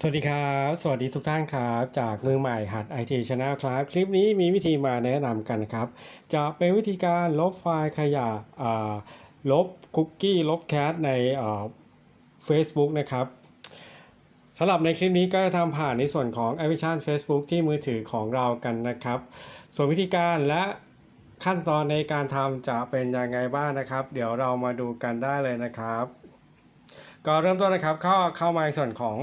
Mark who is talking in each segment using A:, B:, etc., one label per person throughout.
A: สวัสดีครับ สวัสดีทุกท่านครับ จากมือใหม่หัด IT Channel ครับ คลิปนี้มีวิธีมาแนะนำกันนะครับ จะเป็นวิธีการลบไฟล์ขยะลบคุกกี้ ลบแคสในอ่า Facebook นะครับสำหรับในคลิปนี้ก็จะทำผ่านในส่วนของแอปพลิเคชัน Facebook ที่มือถือของเรากันนะครับ ส่วนวิธีการและขั้นตอนในการทำจะเป็นยังไงบ้างนะครับ เดี๋ยวเรามาดูกันได้เลยนะครับ ก็เริ่มต้นนะครับเข้าเข้ามาในส่วนของ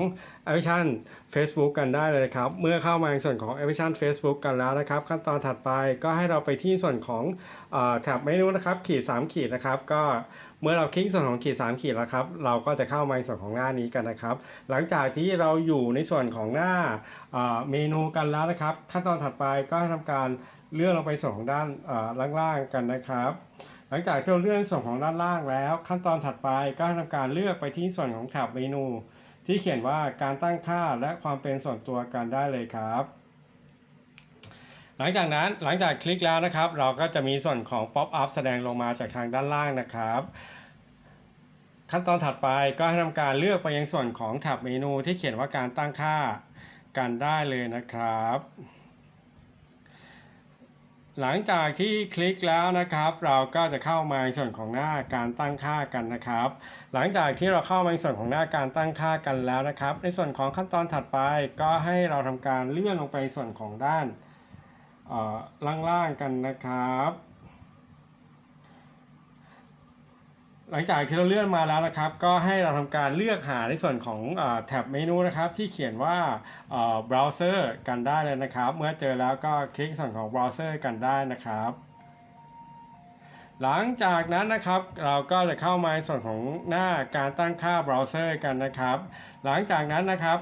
A: แอปพลิเคชัน Facebook กันได้เลยนะครับ เมื่อเข้ามาในส่วนของแอปพลิเคชัน Facebook กันแล้วนะครับ ขั้นตอนถัดไปก็ให้เราไปที่ส่วนของอแท็บเมนูนะครับขีด 3 ขีดนะครับก็เมื่อเราคลิกส่วนของขีด 3 ขีดแล้วครับเราก็จะเข้ามาในส่วนของหน้านี้กันนะครับ หลังจากที่เราอยู่ในส่วนของหน้าเมนูกันแล้วนะครับ ขั้นตอนถัดไปก็ให้ทำการเลื่อนลงไปส่วนของด้านล่างๆกันนะครับหลังจากที่เราเลื่อนส่วนของด้านล่างแล้ว ขั้นตอนถัดไปก็ให้ทำการเลือกไปที่ส่วนของแท็บเมนู ที่เขียนว่าการตั้งค่าและความเป็นส่วนตัวกันได้เลยครับ หลังจากนั้นหลังจากคลิกแล้วนะครับ เราก็จะมีส่วนของ Pop up แสดงลงมาจากทางด้านล่างนะครับ ขั้นตอนถัดไปก็ให้ทำการเลือกไปยังส่วนของแท็บเมนูที่เขียนว่าการตั้งค่ากันได้เลยนะครับ หลังจากที่คลิกแล้วนะครับ เราก็จะเข้ามาในส่วนของหน้าการตั้งค่ากันนะครับ หลังจากที่เราเข้ามาในส่วนของหน้าการตั้งค่ากันแล้วนะครับ ในส่วนของขั้นตอนถัดไปก็ให้เราทำการเลื่อนลงไปส่วนของด้านเออล่างๆกันนะครับ หลังจากที่เราเลื่อนมาแล้วนะครับ ก็ให้เราทำการเลือกหาในส่วนของอแท็บเมนูนะครับ ที่เขียนว่าเอ่อ browser กันได้เลยนะครับ เมื่อเจอแล้วก็คลิกส่วนของ browser กันได้นะครับ หลังจากนั้นนะครับ เราก็จะเข้ามาในส่วนของหน้าการตั้งค่า browser กันนะครับ หลังจากนั้นนะครับ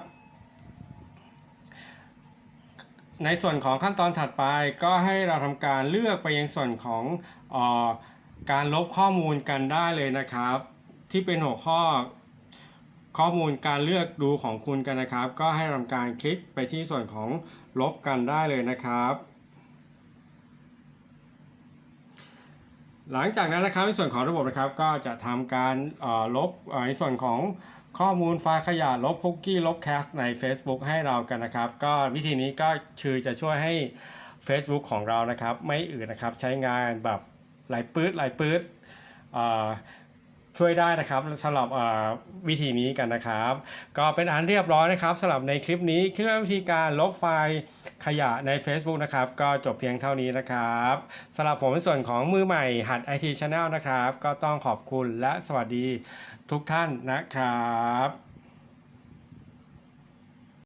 A: ในส่วนของขั้นตอนถัดไปก็ให้เราทำการเลือกไปยังส่วนของอ การลบข้อมูลกันได้เลยนะครับ ที่เป็นหัวข้อข้อมูลการเลือกดูของคุณกันนะครับ ก็ให้ทำการคลิกไปที่ส่วนของลบกันได้เลยนะครับ หลังจากนั้นนะครับในส่วนของระบบนะครับ ก็จะทำการลบในส่วนของข้อมูลไฟล์ขยะลบคุกกี้ลบแคสใน Facebook ให้เรากันนะครับ ก็วิธีนี้ก็คือจะช่วยให้ Facebook ของเรานะครับ ไม่อืดนะครับใช้งานแบบ ไหลปื๊ดไหลปื๊ดช่วยได้นะครับสำหรับวิธีนี้กันนะครับ ก็เป็นอันเรียบร้อยนะครับสำหรับในคลิปนี้คลิปวิธีการลบไฟล์ขยะใน Facebook นะครับ ก็จบเพียงเท่านี้นะครับสำหรับผมในส่วนของมือใหม่หัด IT Channel นะครับ ก็ต้องขอบคุณและสวัสดีทุกท่านนะครับ